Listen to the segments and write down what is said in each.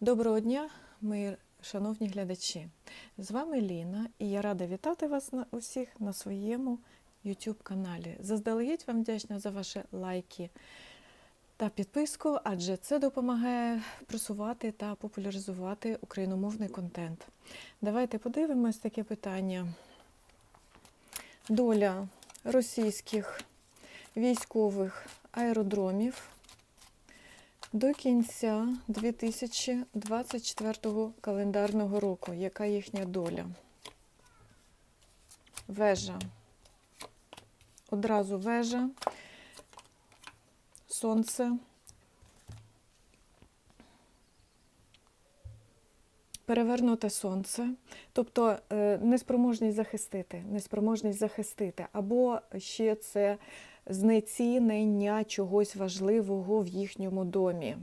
Доброго дня, мої шановні глядачі. З вами Ліна, і я рада вітати вас на усіх на своєму YouTube каналі. Заздалегідь вам вдячна за ваші лайки та підписку, адже це допомагає просувати та популяризувати україномовний контент. Давайте подивимось таке питання. Доля російських військових аеродромів до кінця 2024 календарного року. Яка їхня доля? Вежа. Одразу вежа, сонце. Перевернуте сонце, тобто е, неспроможність захистити, неспроможність захистити, або ще це знецінення чогось важливого в їхньому домі.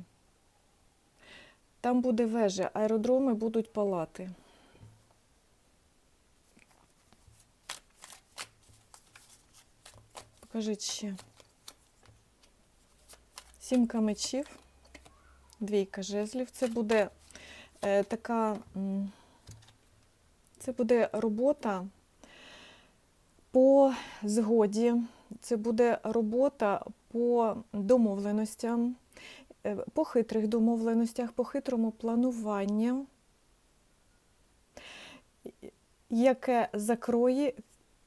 Там буде вежа, аеродроми будуть палати. Покажіть ще. Сімка мечів, двійка жезлів. Це буде е, така, це буде робота по згоді, це буде робота по домовленостям, е, по хитрих домовленостях, по хитрому плануванню, яке закроє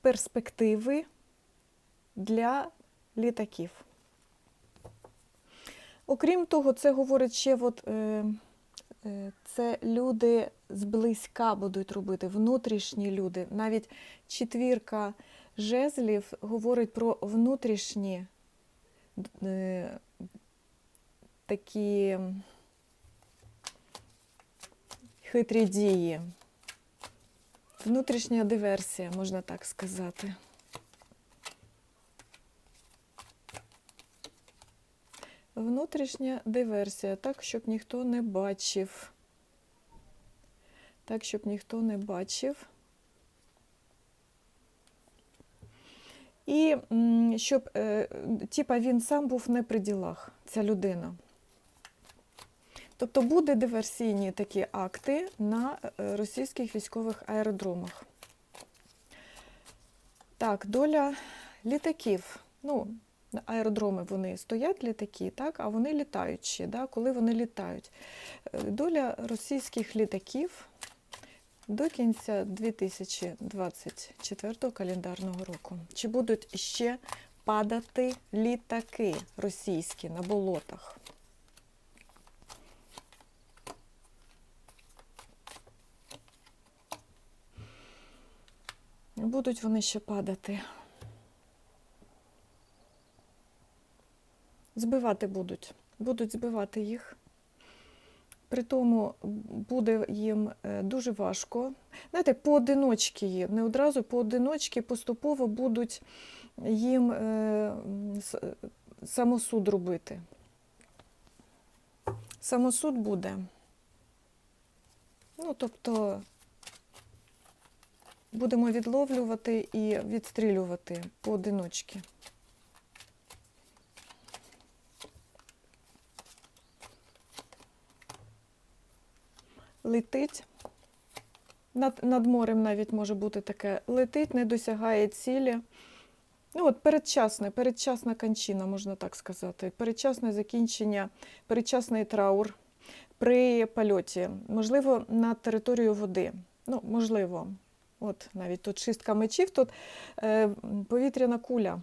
перспективи для літаків. Окрім того, це говорить ще, от, е, е, це люди зблизька будуть робити, внутрішні люди. Навіть четвірка жезлів говорить про внутрішні е, такі хитрі дії. Внутрішня диверсія, можна так сказати. Внутрішня диверсія, так, щоб ніхто не бачив. Так, щоб ніхто не бачив. І щоб е, типа він сам був не при ділах, ця людина. Тобто буде диверсійні такі акти на е, російських військових аеродромах. Так, доля літаків. Ну, аеродроми вони стоять літаки, так, а вони літають ще, да, коли вони літають. Е, Доля російських літаків до кінця 2024 календарного року. Чи будуть ще падати літаки російські на болотах? Будуть вони ще падати. Збивати будуть. Будуть збивати їх. При тому буде їм е, дуже важко. Знаєте, поодиночки є, не одразу поодиночки поступово будуть їм е, самосуд робити. Самосуд буде. Ну, тобто будемо відловлювати і відстрілювати поодиночки. Летить. Над, над морем навіть може бути таке. Летить, не досягає цілі. Ну, от передчасне, передчасна кончина, можна так сказати. Передчасне закінчення, передчасний траур при польоті. Можливо, на територію води. Ну, можливо. От навіть тут шістка мечів, тут е, повітряна куля.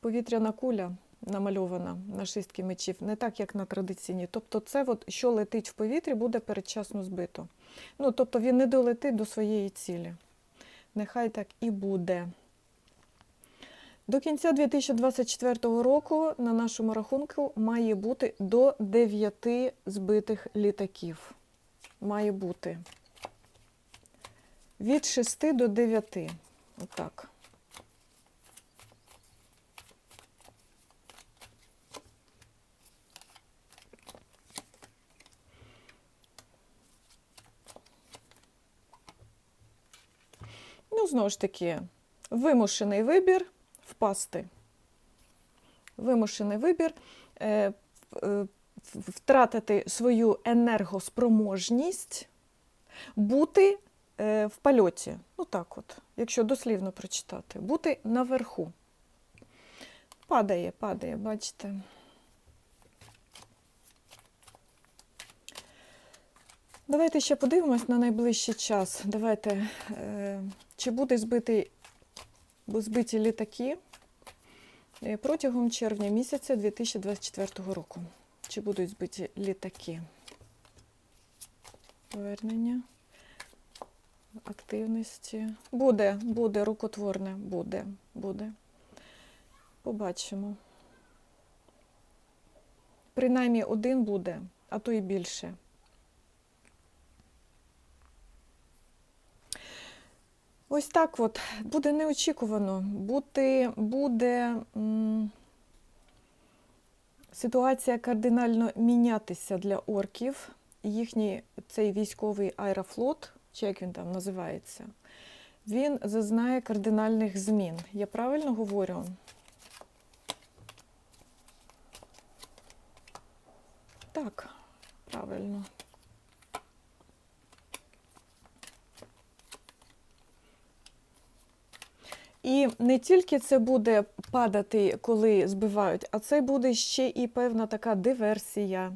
Повітряна куля намальована на шістки мечів, не так, як на традиційній. Тобто, це, от, що летить в повітрі, буде передчасно збито. Ну, тобто він не долетить до своєї цілі. Нехай так і буде. До кінця 2024 року на нашому рахунку має бути до 9 збитих літаків. Має бути. Від 6 до 9. Отак. Ну, знову ж таки, вимушений вибір впасти. Вимушений вибір. Е, е, втратити свою енергоспроможність, бути е, в польоті. Ну так от, якщо дослівно прочитати, бути наверху. Падає, падає, бачите. Давайте ще подивимось на найближчий час. Давайте, е, чи буде збитий, збиті літаки е, протягом червня місяця 2024 року. Чи будуть збиті літаки? Повернення активності. Буде, буде, рукотворне, буде, буде. Побачимо. Принаймні один буде, а то і більше. Ось так от буде неочікувано. Буде, буде м, ситуація кардинально мінятися для орків. Їхній цей військовий аерофлот, чи як він там називається, він зазнає кардинальних змін. Я правильно говорю? Так, правильно. І не тільки це буде падати, коли збивають, а це буде ще і певна така диверсія.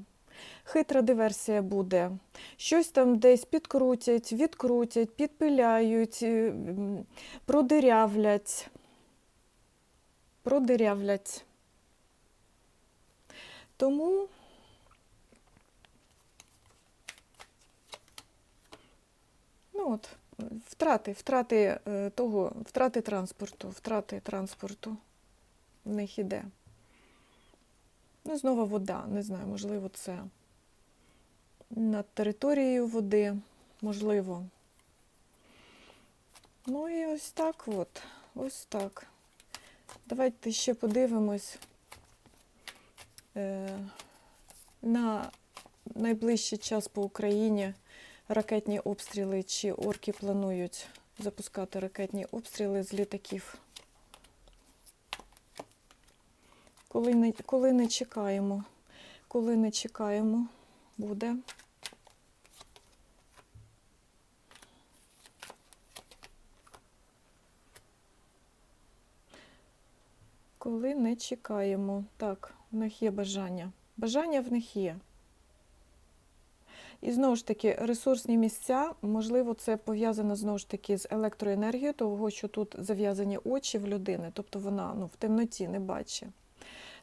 Хитра диверсія буде. Щось там десь підкрутять, відкрутять, підпиляють, е, продирявлять. Продирявлять. Тому ну от, втрати, втрати е, того, втрати транспорту, втрати транспорту в них іде. Ну, знову вода, не знаю, можливо, це над територією води, можливо. Ну і ось так от, ось так. Давайте ще подивимось е, на найближчий час по Україні ракетні обстріли, чи орки планують запускати ракетні обстріли з літаків. Коли не, коли не чекаємо, коли не чекаємо, буде. Коли не чекаємо. Так, в них є бажання. Бажання в них є. І знову ж таки, ресурсні місця, можливо, це пов'язано знову ж таки з електроенергією, того, що тут зав'язані очі в людини, тобто вона ну, в темноті не бачить.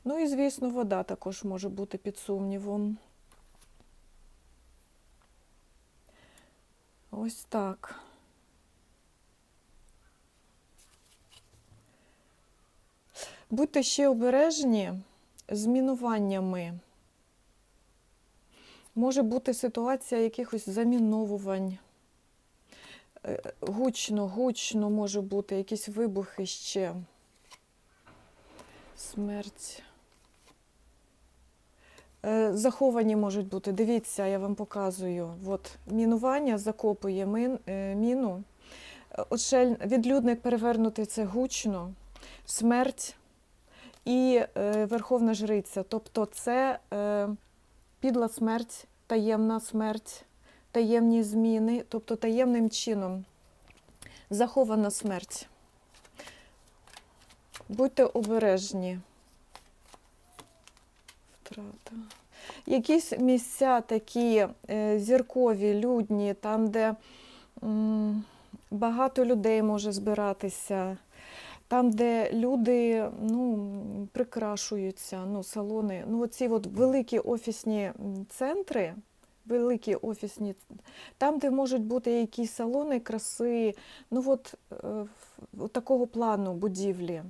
Ну і, звісно, вода також може бути під сумнівом. Ось так. Будьте ще обережні з мінуваннями. Може бути ситуація якихось заміновувань. Е, Гучно, гучно може бути, якісь вибухи ще. Смерть. Е, Заховані можуть бути. Дивіться, я вам показую. От мінування закопує мин, е, міну. Отшель, відлюдник перевернутий це гучно, смерть і е, верховна жриця. Тобто це е, підла смерть, таємна смерть, таємні зміни, тобто таємним чином захована смерть. Будьте обережні. Втрата. Якісь місця такі е, зіркові, людні, там, де багато людей може збиратися, там, де люди ну, прикрашуються, ну, салони. Ну, оці от великі офісні центри, великі офісні, там, де можуть бути якісь салони краси, ну от, е, от такого плану будівлі.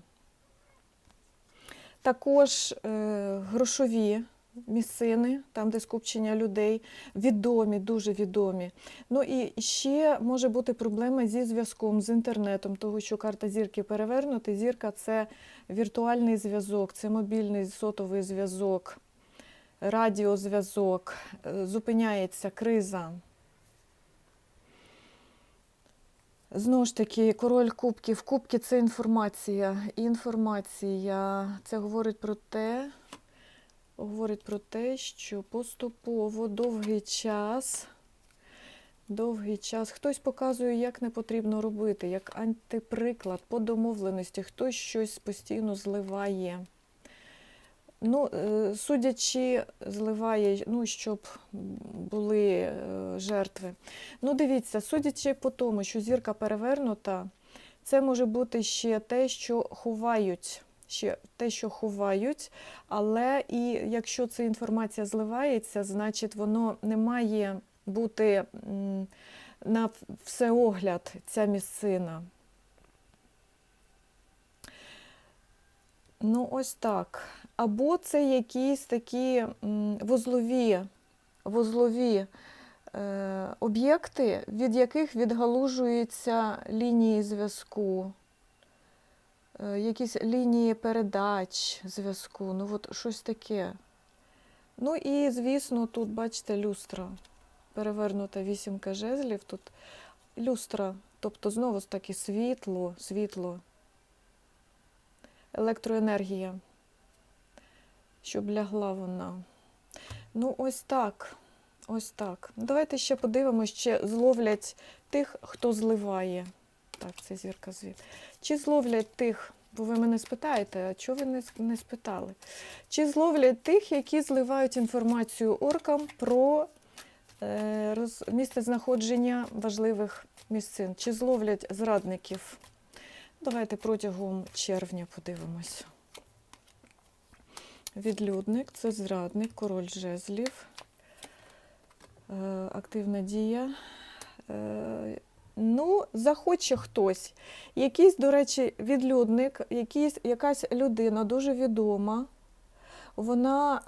Також е, грошові місцини, там, де скупчення людей, відомі, дуже відомі. Ну і ще може бути проблема зі зв'язком, з інтернетом, того, що карта зірки перевернута. Зірка це віртуальний зв'язок, це мобільний сотовий зв'язок, радіозв'язок, е, зупиняється криза. Знову ж таки, король кубків. Кубки це інформація. Інформація. Це говорить про те, говорить про те, що поступово довгий час, довгий час хтось показує, як не потрібно робити, як антиприклад по домовленості, хтось щось постійно зливає. Ну, е, судячи, зливає, ну, щоб були е, жертви. Ну, дивіться, судячи по тому, що зірка перевернута, це може бути ще те, що ховають. Ще те, що ховають, але і якщо ця інформація зливається, значить воно не має бути на всеогляд ця місцина. Ну, ось так. Або це якісь такі вузлові, вузлові е, об'єкти, від яких відгалужуються лінії зв'язку, якісь лінії передач зв'язку, ну от щось таке. Ну і, звісно, тут, бачите, люстра. Перевернута вісімка жезлів, тут люстра, тобто знову ж таки світло, світло, електроенергія, щоб лягла вона. Ну, ось так. Ось так. Давайте ще подивимося, чи зловлять тих, хто зливає. Так, це зірка звід. Чи зловлять тих, бо ви мене спитаєте, а чого ви не, не спитали? Чи зловлять тих, які зливають інформацію оркам про е, роз, місце знаходження важливих місцин? Чи зловлять зрадників? Давайте протягом червня подивимось. Відлюдник це зрадник, король жезлів. Е, активна дія. Ну, захоче хтось. Якийсь, до речі, відлюдник, якийсь, якась людина дуже відома. Вона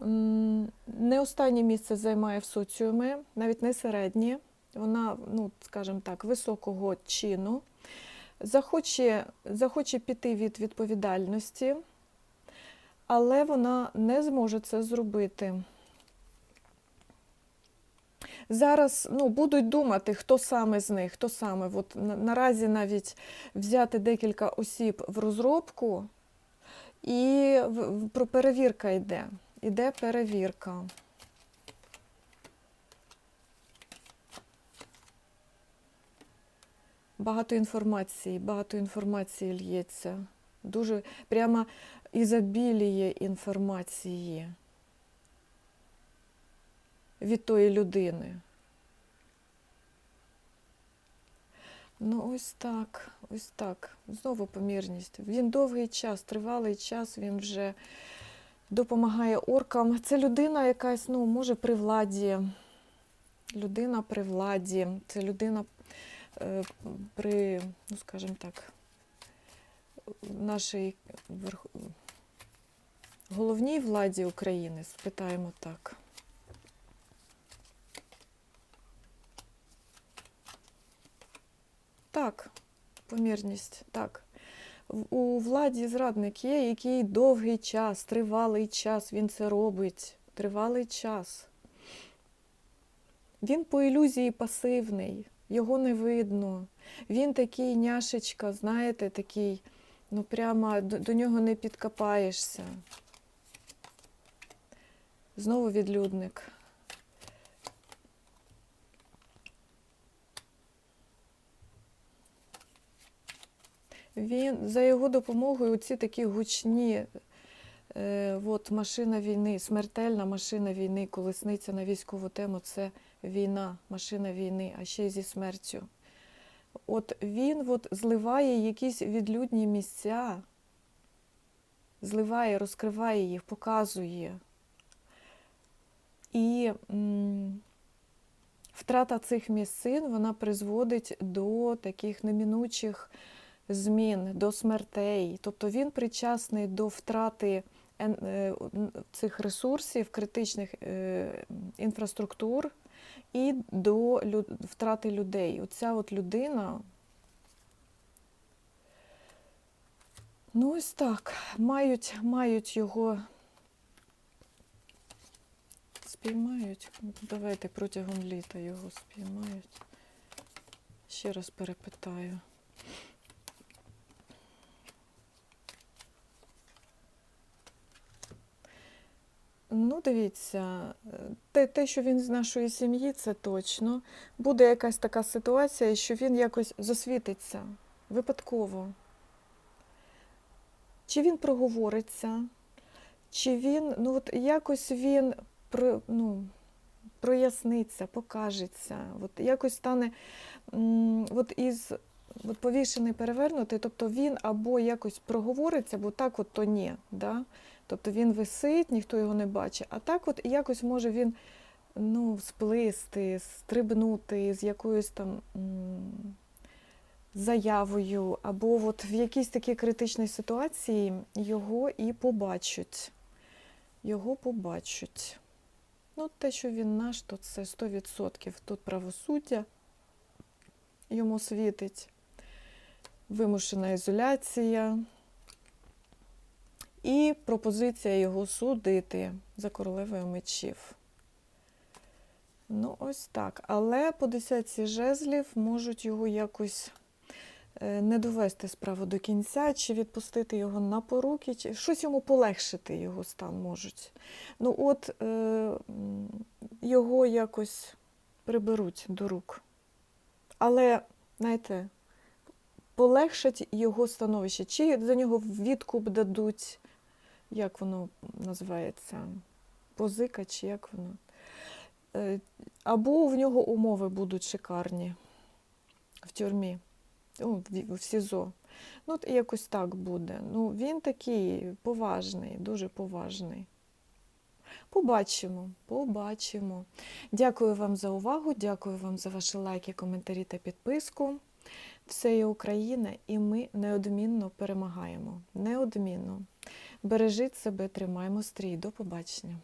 не останнє місце займає в соціумі, навіть не середнє. Вона, ну, скажімо так, високого чину. Захоче, захоче піти від відповідальності, але вона не зможе це зробити. Зараз ну, будуть думати, хто саме з них, хто саме. От наразі навіть взяти декілька осіб в розробку, і про перевірка йде. Іде перевірка. Багато інформації, багато інформації лється. Дуже прямо ізобіліє інформації від тої людини. Ну, ось так, ось так. Знову помірність. Він довгий час, тривалий час, він вже допомагає оркам. Це людина якась, ну, може, при владі. Людина при владі. Це людина е, при, ну, скажімо так, нашій верх... головній владі України, спитаємо так. Так, помірність, так. У владі зрадник є, який довгий час, тривалий час він це робить. Тривалий час. Він по ілюзії пасивний, його не видно. Він такий няшечка, знаєте, такий, ну прямо до, до нього не підкопаєшся. Знову відлюдник. Він за його допомогою ці такі гучні е, от, машина війни, смертельна машина війни, колесниця на військову тему це війна, машина війни, а ще й зі смертю. От він от, зливає якісь відлюдні місця, зливає, розкриває їх, показує. І м, втрата цих місцин вона призводить до таких неминучих змін, до смертей. Тобто він причасний до втрати е, цих ресурсів, критичних е, інфраструктур і до втрати людей. Оця от людина. Ну, ось так. Мають, мають його. Спіймають. Давайте протягом літа його спіймають. Ще раз перепитаю. Ну, дивіться, те, те, що він з нашої сім'ї, це точно. Буде якась така ситуація, що він якось засвітиться випадково. Чи він проговориться, чи він, ну от якось він про, ну, проясниться, покажеться, от якось стане от із от повішений перевернутий, тобто він або якось проговориться, бо так от то ні. Да? Тобто він висить, ніхто його не бачить. А так от якось може він ну, сплисти, стрибнути з якоюсь там заявою, або от в якійсь такій критичній ситуації його і побачать. Його побачать. Ну, те, що він наш, то це 100%. Тут правосуддя йому світить, вимушена ізоляція і пропозиція його судити за королевою мечів. Ну, ось так. Але по десятці жезлів можуть його якось е, не довести справу до кінця, чи відпустити його на поруки, чи щось йому полегшити його стан можуть. Ну, от е, його якось приберуть до рук. Але, знаєте, полегшать його становище, чи за нього відкуп дадуть, як воно називається, позика, чи як воно. Е, Або в нього умови будуть шикарні в тюрмі, ну, в СІЗО. Ну, от якось так буде. Ну, він такий поважний, дуже поважний. Побачимо, побачимо. Дякую вам за увагу, дякую вам за ваші лайки, коментарі та підписку. Все є Україна, і ми неодмінно перемагаємо. Неодмінно. Бережіть себе, тримаємо стрій. До побачення.